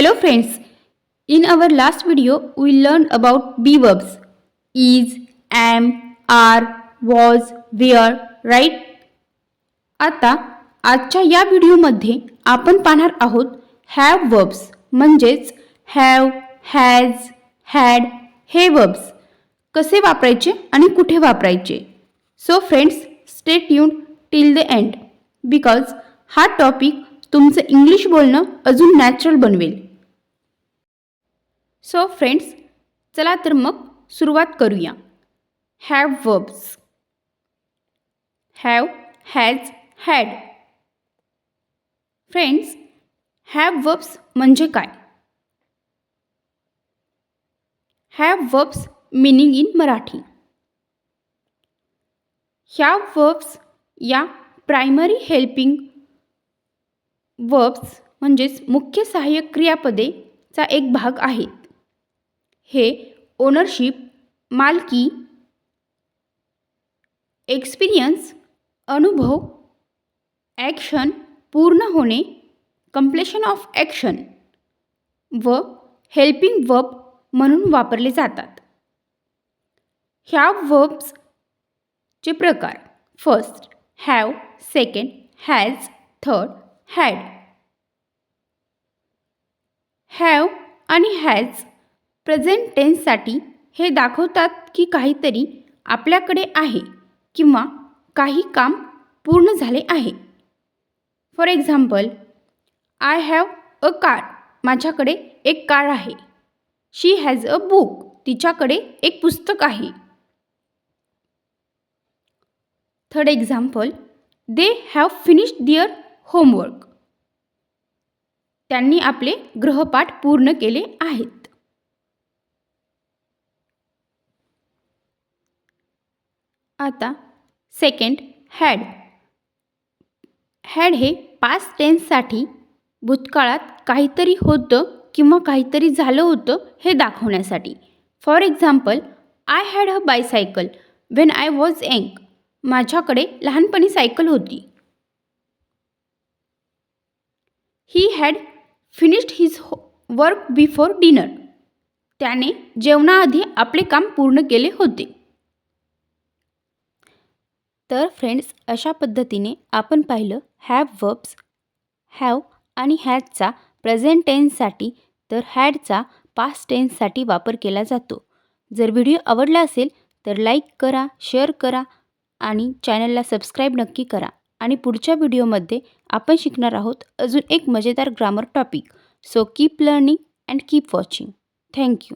Hello friends, in our last video we learned about be verbs is, am, are, was, were, right? आता आजच्या या व्हिडिओमध्ये आपण पाहणार आहोत हॅव वर्ब्स म्हणजेच हॅव हॅज हॅड हे वर्ब्स कसे वापरायचे आणि कुठे वापरायचे? So friends stay tuned till the end because हा टॉपिक तुमचं इंग्लिश बोलणं अजून नॅचरल बनवेल. सो फ्रेंड्स चला तर मग सुरुवात करूया. Have verbs have has had friends have verbs म्हणजे काय? Have verbs meaning in Marathi. ह्या वर्ब्स या प्रायमरी हेल्पिंग वर्ब्स म्हणजेच मुख्य सहाय्यक क्रियापदेचा एक भाग आहेत हे ओनरशिप मालकी एक्सपिरियन्स अनुभव ॲक्शन पूर्ण होणे कम्प्लेशन ऑफ ॲक्शन व हेल्पिंग वर्ब म्हणून वापरले जातात. ह्या वर्ब्सचे प्रकार first have second has third had have आणि हॅज प्रेझेंट टेन्ससाठी हे दाखवतात की काहीतरी आपल्याकडे आहे किंवा काही काम पूर्ण झाले आहे. For example I have a car माझ्याकडे एक कार आहे. शी हॅज अ बुक तिच्याकडे एक पुस्तक आहे. Third example they have finished their homework त्यांनी आपले गृहपाठ पूर्ण केले आहेत. आता सेकंड हॅड हॅड हे पास्ट टेन्ससाठी भूतकाळात काहीतरी होतं किंवा काहीतरी झालं होतं हे दाखवण्यासाठी. For example I had a bicycle when I was young माझ्याकडे लहानपणी सायकल होती. He had finished his homework before dinner त्याने जेवणाआधी आपले काम पूर्ण केले होते. तर फ्रेंड्स अशा पद्धतीने आपण पाहिलं हॅव वर्ब्स हॅव आणि हॅडचा प्रेझेंट टेन्ससाठी तर हॅडचा पास्ट टेन्ससाठी वापर केला जातो. जर व्हिडिओ आवडला असेल तर लाईक करा शेअर करा आणि चॅनलला सबस्क्राईब नक्की करा. आणि पुढच्या व्हिडिओमध्ये आपण शिकणार आहोत अजून एक मजेदार grammar topic so keep learning and keep watching thank you